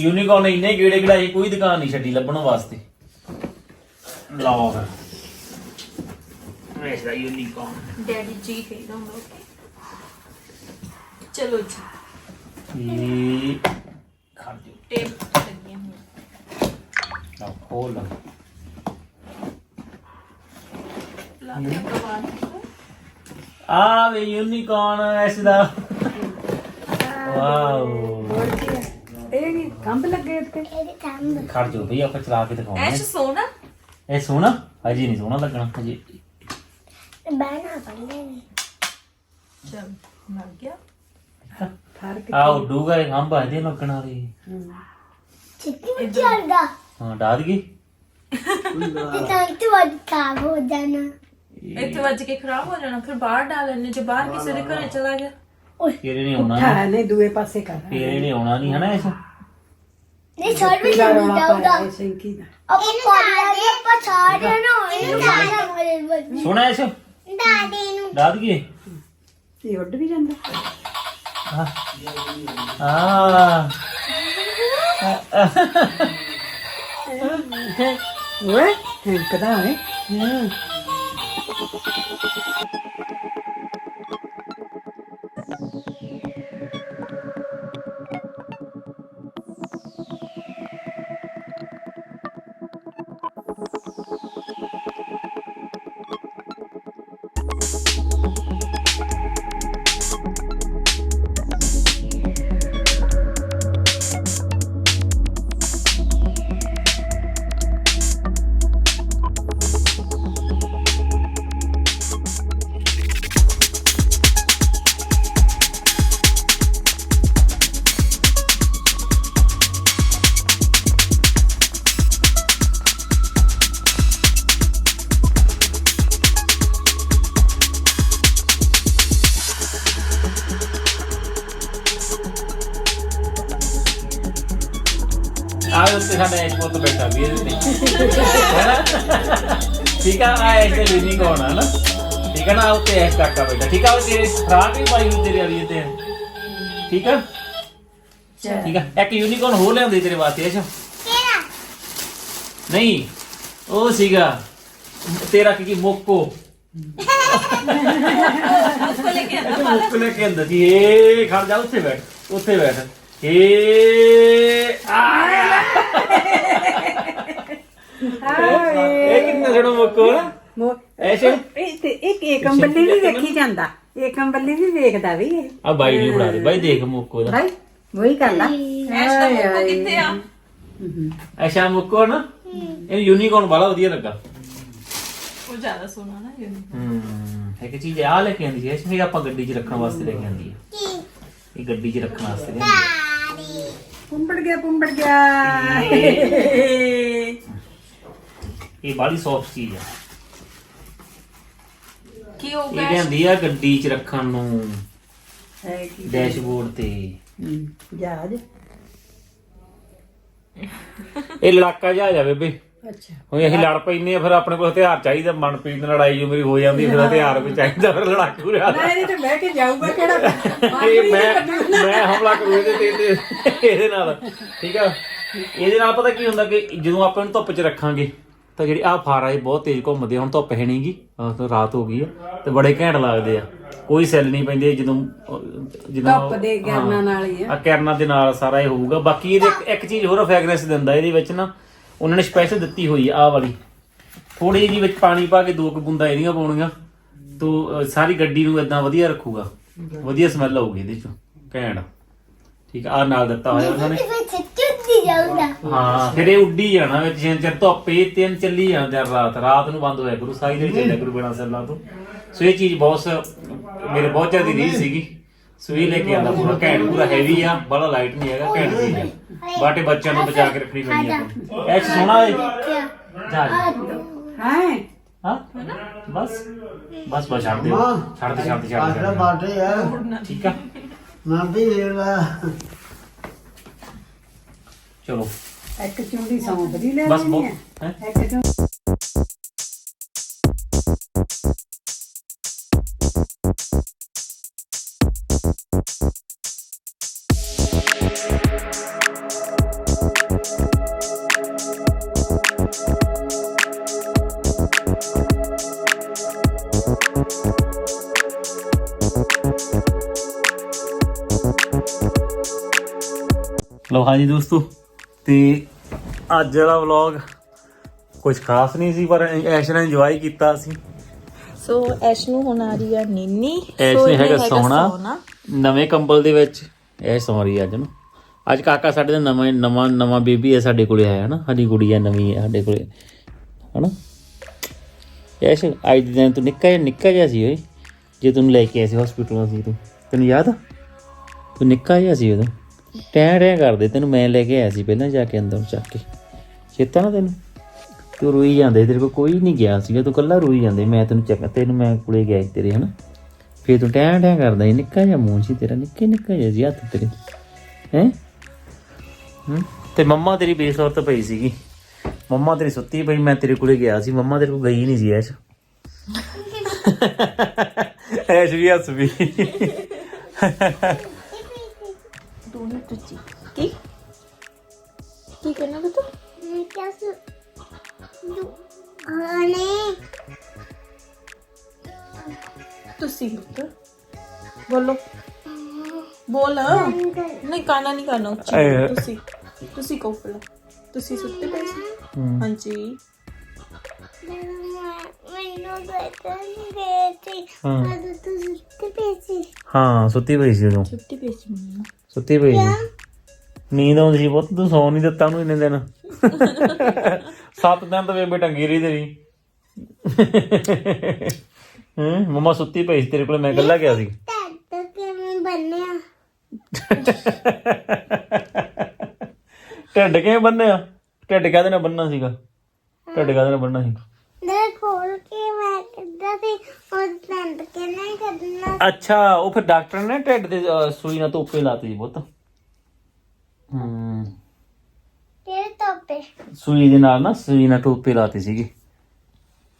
ਯੂਨੀਕੌਰਨ ਨੇ ਇੰਨੇ ਗੇੜੇ ਗੜਾਈ ਕੋਈ ਦੁਕਾਨ ਨਹੀਂ ਛੱਡੀ ਲੱਭਣ ਵਾਸਤੇ। ਲਓ ਫਿਰ। ਐਸ ਦਾ ਯੂਨੀਕੌਰਨ ਡੈਡੀ ਜੀ ਹੁੰਦਾ ਓਕੇ ਚਲੋ ਜੀ। ਇਹ ਖੜ ਜਾ ਟੇਪ ਲੱਗੀਆਂ ਹੋਈਆਂ ਲਓ ਖੋਲ ਲਾ ਲਾ ਕੇ ਕਬਾੜ ਆ ਵੇ ਯੂਨੀਕੌਰਨ ਐਸ ਦਾ। ਵਾਓ। ਖੰਭ ਲੱਗੇ ਇੱਥੇ ਇਹਦੇ ਕੰਮ ਖੜ ਜਾਓ ਭਈ ਆਪਾਂ ਚਲਾ ਕੇ ਦਿਖਾਉਂਦੇ ਐ ਸੋਨਾ ਆ। ਇਹ ਸੋਹਣਾ? ਨਹੀਂ ਸੋਹਣਾ ਲੱਗਣਾ ਹਜੇ। ਬਹਿਣਾ ਪੈਂਦਾ ਨਹੀਂ ਚਲ ਮਰ ਗਿਆ। ਫ਼ਰਕ ਆ ਇਹ ਖੰਭ ਹਜੇ ਲੱਗਣ ਵਾਲੀ ਚਿੱਟੀ ਮਿੱਟੀ ਆਂਦਾ ਹਾਂ ਡਾਦ ਗਈ ਤੇ ਤਾਂ ਤੇ ਵੱਡ ਖਰਾਬ ਹੋ ਜਾਣਾ। ਇੱਥੇ ਵੱਜ ਕੇ ਖਰਾਬ ਹੋ ਜਾਣਾ ਫਿਰ ਬਾਹਰ ਡਾਲ ਲੈਣੇ ਜੇ ਬਾਹਰ ਕਿਸੇ ਦੇ ਘਰੇ ਚਲਾ ਗਿਆ। ਤੇਰੇ ਨਹੀਂ ਆਉਣਾ ਨੀ। ਦੂਏ ਪਾਸੇ ਕਰ। ਤੇਰੇ ਨਹੀਂ ਆਉਣਾ ਨਹੀਂ ਹਨਾ ਇਸ। ਨਹੀਂ ਥਰਡ ਵਿੱਚ ਨਹੀਂ ਜਾਊਗਾ ਸਿੰਕੀ ਦਾ ਆਪਾਂ ਪਾਣੀ ਆਪਾਂ ਛਾੜਿਆ ਨਾ ਇਹਨੂੰ ਜਾਣਾ ਮੇਰੇ ਸੋਹਣਾ ਇਸ ਦਾਦੇ ਨੂੰ ਦਾਦ ਕੀ ਤੇ ਉੱਡ ਵੀ ਜਾਂਦਾ ਆ ਆ ਓਏ ਕਿਦਾਂ ਹੈ ਹੂੰ ਆ ਉੱਤੇ ਸਾਡਾ ਐਸ਼ ਪੁੱਤ ਬੈਠਾ ਵੀ ਇਹਦੇ ਤੇ। ਹੈਨਾ? ਠੀਕ ਆ ਆ ਐਸ਼ ਦੇ ਯੂਨੀਕੌਰਨ ਆ ਨਾ ਠੀਕ ਆ ਨਾ ਆ ਉੱਤੇ ਐਸ਼ ਕਾਕਾ ਬੈਠਾ। ਠੀਕ ਆ ਉਹ ਤੇਰੇ ਫਰਾਕ ਵੀ ਪਾਈ ਹੋਈ ਤੇਰੇ ਵਾਲੀ ਤੇ ਠੀਕ ਆ? ਠੀਕ ਆ ਇੱਕ ਯੂਨੀਕੌਰਨ ਹੋਰ ਲਿਆਂਦੇ ਤੇਰੇ ਵਾਸਤੇ ਐਸ਼ ਨਹੀਂ ਉਹ ਸੀਗਾ ਤੇਰਾ ਕੀ ਮੋਕੋ। ਕੇ ਅੰਦਰ ਸੀ। ਏ ਖੜ ਜਾ ਉੱਥੇ ਬੈਠ ਉੱਥੇ ਬੈਠ। ਏ ਆ ਇਹ ਕਿੰਨਾ ਛੋਟਾ ਮੁੱਕੋ ਨਾ ਮੋ ਐਸੇ ਇਹ ਤੇ ਇੱਕ ਇਹ ਕੰਬਲੀ ਵੀ ਵੇਖੀ ਜਾਂਦਾ। ਇਹ ਕੰਬਲੀ ਵੀ ਵੇਖਦਾ ਵੀ ਇਹ। ਆ ਬਾਈ ਨੂੰ ਫੜਾ ਦੇ। ਬਾਈ ਦੇਖ ਮੁੱਕੋ ਦਾ ਭਾਈ ਵਹੀ ਕਰ ਲਾ ਐਸ਼ ਦਾ ਮੁੱਕੋ ਕਿੱਥੇ ਆ? ਐਸ਼ਾ ਮੁੱਕੋ ਨਾ ਇਹ ਯੂਨੀਕੌਰਨ ਵਾਲਾ ਵਧੀਆ ਲੱਗਾ। ਉਹ ਜ਼ਿਆਦਾ ਸੋਨਾ ਨਾ ਇਹ ਹੂੰ। ਇੱਕ ਚੀਜ਼ ਆ ਲੈ ਕੇ ਆਂਦੀ ਸੀ। ਇਸ ਆਪਾਂ ਗੱਡੀ 'ਚ ਰੱਖਣ ਵਾਸਤੇ ਲੈ ਕੇ ਆਂਦੀ ਹੈ ਇਹ ਗੱਡੀ 'ਚ ਰੱਖਣ ਵਾਸਤੇ ਲਿਆਂਦੀ ਹੈ। ਪੁੰਬੜ ਗਿਆ ਪੁੰਬੜ ਗਿਆ। ਇਹ ਬਾਲੀ ਸੌਫਟ ਚੀਜ਼ ਆ। ਕੀ ਹੋ ਇਹ ਗਿਆ ਲਿਆਂਦੀ ਆ ਗੱਡੀ 'ਚ ਰੱਖਣ ਨੂੰ ਹੈ ਕੀ? ਡੈਸ਼ਬੋਰਡ ਤੇ। ਹਮ, ਜਹਾਜ਼। ਇਹ ਲੜਾਕਾ ਜਾ ਜਾਵੇ ਬੇ ਅੱਛਾ। ਹੁਣ ਅਸੀਂ ਲੜ ਪੈਨੇ ਆ ਫਿਰ ਆਪਣੇ ਕੋਲ ਹਥਿਆਰ ਚਾਹੀਦਾ ਮਨਪ੍ਰੀਤ ਨਾਲ ਲੜਾਈ ਜੋ ਮੇਰੀ ਹੋ ਜਾਂਦੀ ਫਿਰ ਹਥਿਆਰ ਵੀ ਚਾਹੀਦਾ ਫਿਰ ਲੜਾਕੂ ਰਿਹਾ ਨਾ ਇਹਦੇ ਤੇ ਬਹਿ ਕੇ ਜਾਊਗਾ ਕਿਹੜਾ? ਇਹ ਮੈਂ ਮੈਂ ਹਮਲਾ ਕਰੂ ਇਹਦੇ ਤੇ ਤੇ ਇਹਦੇ ਨਾਲ। ਠੀਕ ਆ? ਇਹਦੇ ਨਾਲ ਪਤਾ ਕੀ ਹੁੰਦਾ ਕਿ ਜਦੋਂ ਆਪਾਂ ਇਹਨੂੰ ਧੁੱਪ 'ਚ ਰੱਖਾਂਗੇ ਤਾਂ ਜਿਹੜੀ ਆ ਫਾਰਾ ਇਹ ਬਹੁਤ ਤੇਜ਼ ਘੁੰਮਦੇ। ਹੁਣ ਧੁੱਪ ਹੈ ਨਹੀਂਗੀ ਰਾਤ ਹੋ ਗਈ ਆ ਤੇ ਬੜੇ ਘੈਂਟ ਲੱਗਦੇ ਆ। ਕੋਈ ਸੈੱਲ ਨਹੀਂ ਪੈਂਦੇ ਜਦੋਂ ਜਦੋਂ ਧੁੱਪ ਦੇ ਗਿਆਨਾਂ ਨਾਲ ਹੀ ਆ। ਆ ਕਿਰਨਾਂ ਦੇ ਨਾਲ ਸਾਰਾ ਇਹ ਹੋਊਗਾ। ਬਾਕੀ ਇਹਦੇ ਇੱਕ- ਚੀਜ਼ ਹੋਰ ਫ੍ਰੈਗਰੈਂਸ ਦਿੰਦਾ ਇਹਦੇ ਵਿੱਚ ਨਾ ਉਹਨਾਂ ਨੇ ਸਪੈਸ਼ਲ ਦਿੱਤੀ ਹੋਈ ਆ ਵਾਲੀ। ਥੋੜੀ ਜਿਹੀ ਵਿੱਚ ਪਾਣੀ ਪਾ ਕੇ ਦੋ ਕੁ ਬੂੰਦਾਂ ਇਹਦੀਆਂ ਪਾਉਣੀਆਂ ਤੋ ਸਾਰੀ ਗੱਡੀ ਨੂੰ ਇਦਾਂ ਵਧੀਆ ਰੱਖੂਗਾ। ਵਧੀਆ ਸਮੈਲ ਆਊਗੀ ਇਹਦੇ ਚੋਂ ਘੈਂਟ। ਠੀਕ ਆ ਆਹ ਨਾਲ ਦਿੱਤਾ ਹੋਇਆ ਉਹਨਾਂ ਨੇ। ਹਾਂ ਫਿਰ ਇਹ ਉੱਡੀ ਜਾਣਾ ਵਿੱਚ ਜਿੰਨ ਚਿਰ ਧੁੱਪੇ ਤਿੰਨ ਚੱਲੀ ਜਾਂਦਾ ਰਾਤ ਰਾਤ ਨੂੰ ਬੰਦ ਹੋਇਆ ਗੁਰੂ ਸਾਹਿਬ ਦੇ ਚੱਲਿਆ ਗੁਰੂ ਬਣਾ ਸਾਹਿਬ ਤੋਂ। ਸੋ ਇਹ ਚੀਜ਼ ਬਹੁਤ ਮੇਰੇ ਬਹੁਤ ਜ਼ਿਆਦਾ ਦੀ ਸੀਗੀ। ਸੋ ਇਹ ਲੈ ਕੇ ਆਂਦਾ ਪੂਰਾ ਘੈਂਟ ਪੂਰਾ ਹੈਵੀ ਆ ਬੜਾ ਲਾਈਟ ਨਹੀਂ ਹੈਗਾ ਘੈਂਟ ਚੀਜ਼ ਬਾਟੇ ਬੱਚਿਆਂ ਨੂੰ ਬਚਾ ਕੇ ਰੱਖਣੀ ਪੈਣੀ ਹੈ ਜਾ ਜੀ। ਹੈ? ਹਾਂ? ਬਸ ਬਸ ਬਸ ਛੱਡ ਦੇ ਛੱਡ ਦੇ ਛੱਡ ਦੇ, ਠੀਕ ਆ। ਮੈਂ ਵੀ ਲੈ ਲਾ। ਚਲੋ। ਇੱਕ ਚੁੰਡੀ ਸੌਂਫ ਦੀ ਲੈ ਬਸ ਲੈਣੀ ਬਹੁਤ ਹੈ। ਇੱਕ ਚੁੰਡੀ ਹਾਂਜੀ ਦੋਸਤੋ ਤੇ ਅੱਜ ਵਾਲਾ ਵਲੌਗ ਕੁਝ ਖਾਸ ਨਹੀਂ ਸੀ ਪਰ ਐਸ਼ ਨੇ ਇੰਜੋਏ ਕੀਤਾ ਸੀ ਸੋ ਐਸ਼ ਨੂੰ ਹੁਣ ਆ ਰਹੀ ਆ ਨੀਨੀ। ਐਸ਼ ਨੇ ਹੈਗਾ ਸੋਹਣਾ। ਨਵੇਂ ਕੰਬਲ ਦੇ ਵਿੱਚ ਐਸ਼ ਸੌਂ ਰਹੀ ਹੈ ਅੱਜ ਨੂੰ। ਅੱਜ ਕਾਕਾ ਸਾਡੇ ਦਾ ਨਵਾਂ ਨਵਾਂ ਨਵਾਂ ਬੇਬੀ ਹੈ ਸਾਡੇ ਕੋਲੇ ਆਇਆ ਨਾ ਸਾਡੀ ਕੁੜੀ ਹੈ ਨਵੀਂ ਹੈ ਸਾਡੇ ਕੋਲੇ ਹਨਾ। ਐਸ਼ ਅੱਜ ਦੇ ਦਿਨ ਤੂੰ ਨਿੱਕਾ ਜਿਹਾ ਨਿੱਕਾ ਜਿਹਾ ਸੀ ਓਏ। ਜੇ ਤੈਨੂੰ ਲੈ ਕੇ ਆਏ ਸੀ ਹਸਪੀਟਲ ਸੀ ਤੂੰ। ਤੈਨੂੰ ਯਾਦ ਤੂੰ ਨਿੱਕਾ ਜਿਹਾ ਸੀ ਉਦੋਂ। ਟੈਂ ਟੈਂ ਕਰਦੇ ਤੈਨੂੰ ਮੈਂ ਲੈ ਕੇ ਆਇਆ ਸੀ ਪਹਿਲਾਂ ਜਾ ਕੇ ਅੰਦਰ ਚੱਕ ਕੇ। ਚੇਤਾ ਨਾ ਤੈਨੂੰ? ਤੂੰ ਰੋਈ ਜਾਂਦੇ ਤੇਰੇ ਕੋਲ ਕੋਈ ਨਹੀਂ ਗਿਆ ਸੀਗਾ ਤੂੰ ਕੱਲਾ ਰੋਈ ਜਾਂਦੇ ਮੈਂ ਤੈਨੂੰ ਚੱਕ ਤੈਨੂੰ ਮੈਂ ਕੋਲੇ ਗਿਆ ਸੀ ਤੇਰੇ ਹਨਾ? ਫੇਰ ਤੂੰ ਟੈਂ ਟੈਂ ਕਰਦਾ ਸੀ ਨਿੱਕਾ ਜਿਹਾ ਮੂੰਹ ਸੀ ਤੇਰਾ ਨਿੱਕੇ ਨਿੱਕਾ ਜਿਹਾ ਸੀ ਹੱਥ ਤੇਰੇ। ਹੈ? ਹੂੰ? ਤੇ ਮੰਮਾ ਤੇਰੀ ਬੇਸੁਰਤ ਪਈ ਸੀਗੀ। ਮੰਮਾ ਤੇਰੀ ਸੁੱਤੀ ਪਈ ਮੈਂ ਤੇਰੇ ਕੋਲੇ ਗਿਆ ਸੀ ਮੰਮਾ ਤੇਰੇ ਕੋਲ ਗਈ ਨਹੀਂ ਸੀ ਐਸ਼। (laughs) ਐਸ਼ ਵੀ ਹੱਸ ਵੀ। ਤੂੰ ਨਹੀਂ ਟੁੱਚੀ ਕੀ? ਕੀ ਕਹਿਣਾ ਬਤਾ ਮੈਂ ਕਿਹਾ ਸੁ ਆਨੇ ਤੁਸੀਂ ਪੁੱਤ ਬੋਲੋ। ਬੋਲ। ਨਹੀਂ ਕਾਨਾ ਨਹੀਂ ਕਰਨਾ ਉੱਚੀ। ਤੁਸੀਂ ਤੁਸੀਂ ਕਹੋ ਪਹਿਲਾਂ। ਤੁਸੀਂ ਸੁੱਤੇ ਪਏ ਸੀ? ਹਾਂਜੀ। ਹਾਂ। ਸੁੱਤੀ ਪਈ ਸੀ ਉਦੋਂ। ਸੁੱਤੀ ਪਈ ਸੀ ਮੰਮਾ। ਸੁੱਤੀ ਪਈ ਸੀ। ਨੀਂਦ ਆਉਂਦੀ ਸੀ ਬਹੁਤ ਤੂੰ ਸੌਂ ਨਹੀਂ ਦਿੱਤਾ ਉਹਨੂੰ ਇੰਨੇ ਦਿਨ। ਸੱਤ ਦਿਨ ਤਾਂ ਬੇਬੇ ਟੰਗੀ ਰਹੀ ਤੇਰੀ। ਹੂੰ, ਮਮਾ ਸੁੱਤੀ ਪਈ ਸੀ ਤੇਰੇ ਕੋਲ, ਮੈਂ ਇਕੱਲਾ ਗਿਆ ਸੀ। ਤਦ ਕਿਵੇਂ ਬਣਿਆ ਢਿੱਡ ਕਿਵੇਂ ਬੰਨਿਆ? ਢਿੱਡ ਕਾਹਦੇ ਨਾਲ ਬੰਨਣਾ ਸੀਗਾ? ਢਿੱਡ ਕਾਹਦੇ ਨਾਲ ਬੰਨਣਾ ਸੀ ਕਿੱਦਾਂ ਸੀ? ਉਹ ਦੰਦ ਕੇ ਨਹੀਂ ਕੱਢਣਾ? ਅੱਛਾ ਉਹ ਫਿਰ ਡਾਕਟਰ ਨੇ ਢਿੱਡ ਦੇ ਅਹ, ਸੂਈ ਨਾਲ ਤੋਪੇ ਲਾਤੀ ਪੁੱਤ ਹੂੰ। ਤੇਰੇ ਤੋਪੇ? ਸੂਈ ਦੇ ਨਾਲ ਨਾ ਸੂਈ ਨਾਲ ਟੋਪੇ ਲਾਤੀ ਸੀਗੀ।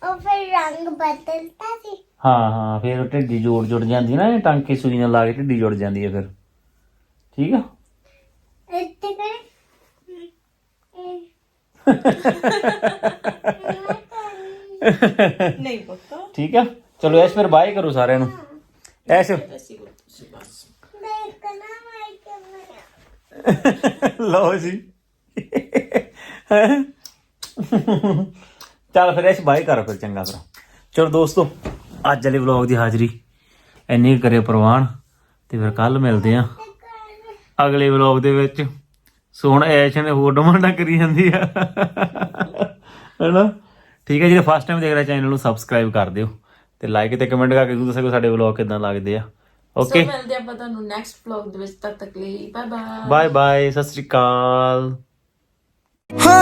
ਉਹ ਫਿਰ ਰੰਗ ਬਦਲਤਾ ਸੀ? ਹਾਂ ਹਾਂ ਫਿਰ ਉਹ ਢਿੱਡੀ ਜੋੜ ਜੁੜ ਜਾਂਦੀ ਨਾ ਇਹ ਟਾਂਕੇ ਸੂਈ ਨਾਲ ਲਾ ਕੇ ਢਿੱਡੀ ਜੁੜ ਜਾਂਦੀ ਹੈ ਫਿਰ। ਠੀਕ ਆ? ਇੱਥੇ ਕਰੇ (laughs) ਨਹੀਂ ਪੁੱਤ। ਠੀਕ ਆ? ਚਲੋ ਐਸ਼ ਫਿਰ ਬਾਏ ਕਰੋ ਸਾਰਿਆਂ ਨੂੰ। ਐਸ਼। ਦੇਖਣਾ ਮੈਂ ਲਓ ਜੀ। ਹੈਂ? ਚੱਲ ਫਿਰ ਐਸ਼ ਬਾਏ ਕਰੋ ਫਿਰ ਚੰਗਾ ਫਿਰ ਚਲੋ ਦੋਸਤੋ, ਅੱਜ ਵਾਲੇ ਵਲੌਗ ਦੀ ਹਾਜ਼ਰੀ ਇੰਨੀ ਕੁ ਕਰਿਓ ਪ੍ਰਵਾਨ ਤੇ ਫਿਰ ਕੱਲ ਮਿਲਦੇ ਆ ਅਗਲੇ ਵਲੌਗ ਦੇ ਵਿੱਚ। ਸੋ ਐਸ਼ ਨੇ ਹੋਰ ਡਿਮਾਂਡਾਂ ਕਰੀ ਜਾਂਦੀ ਆ। ਹੈਨਾ? ਠੀਕ ਹੈ ਜਿਹੜੇ ਫਸਟ ਟਾਈਮ ਦੇਖ ਰਹੇ ਚੈਨਲ ਨੂੰ ਸਬਸਕ੍ਰਾਈਬ ਕਰ ਦਿਓ ਤੇ ਲਾਈਕ ਤੇ ਕਮੈਂਟ ਕਰਕੇ ਜ਼ਰੂਰ ਦੱਸਿਓ ਸਾਡੇ ਵਲੌਗ ਕਿਦਾਂ ਲੱਗਦੇ ਆ। ਸੋ ਓਕੇ ਮਿਲਦੇ ਆਪਾਂ ਤੁਹਾਨੂੰ ਨੈਕਸਟ ਵਲੌਗ ਦੇ ਵਿੱਚ ਤਦ ਤੱਕ ਲਈ bye bye bye bye Sat Sri ਅਕਾਲ। ਹਾਂ।